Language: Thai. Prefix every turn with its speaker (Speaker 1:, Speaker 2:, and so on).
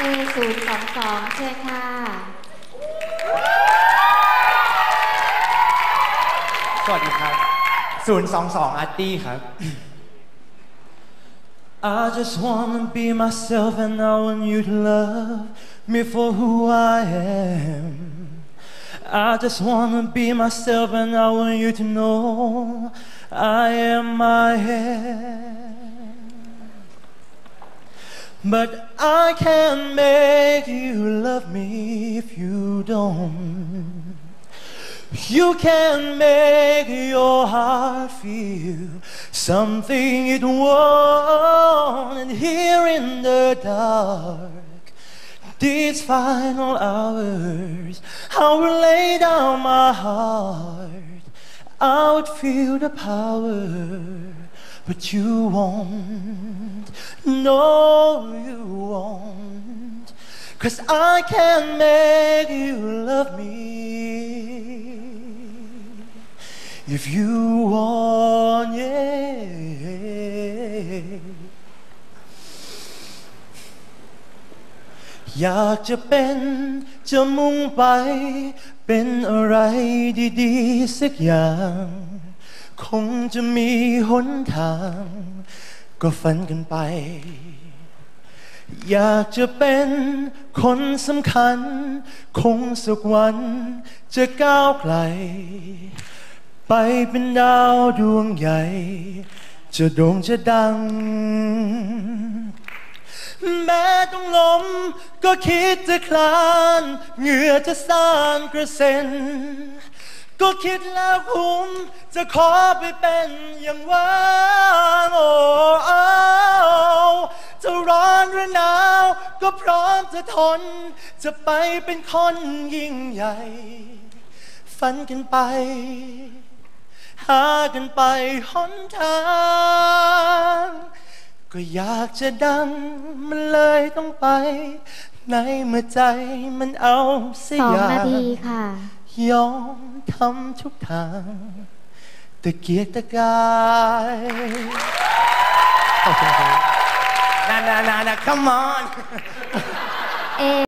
Speaker 1: A ศูนย์สองสองเชิญค่ะ
Speaker 2: สวัสดีครับ 022อาร์ตี้ครับ
Speaker 3: I just wanna be myself and I want you to love me for who I am. I just wanna be myself and I want you to know I am my am. But I can't make you love me if you don't. You can make your heart feel something it won't. And here in the dark, these final hours, I will lay down my heart. I would feel the power, but you won't. Know you won't. Cause I can't make you love me if you want, yeah. อยากจะเป็นจะมุ่งไป เป็นอะไรดีๆ สักอย่าง คงจะมีหนทาง ก็ฝันกันไป อยากจะเป็นคนสำคัญ คงสักวันจะก้าวไกล ไปเป็นดาวดวงใหญ่ จะโด่งจะดัง แม้ต้องล้มก็คิดจะคลานเหงื่อจะสร้างกระเซ็นก็คิดแล้วคุ้มจะขอไปเป็นอย่างว่างโอ อาจะร้อนหรือหนาว ก็พร้อมจะทน จะไปเป็นคนยิ่งใหญ่ ฝันกันไป หากันไปหนทาง ก็อยากจะดังมันเลยต้องไป ในเมื่อใจมันเอาเสี
Speaker 1: สอง
Speaker 3: ยา
Speaker 1: นาทีค่ะ
Speaker 3: ยอมทำทุกทางตะเกียกตะกาย
Speaker 2: ขอบคุณครับ นานานานา come on
Speaker 1: A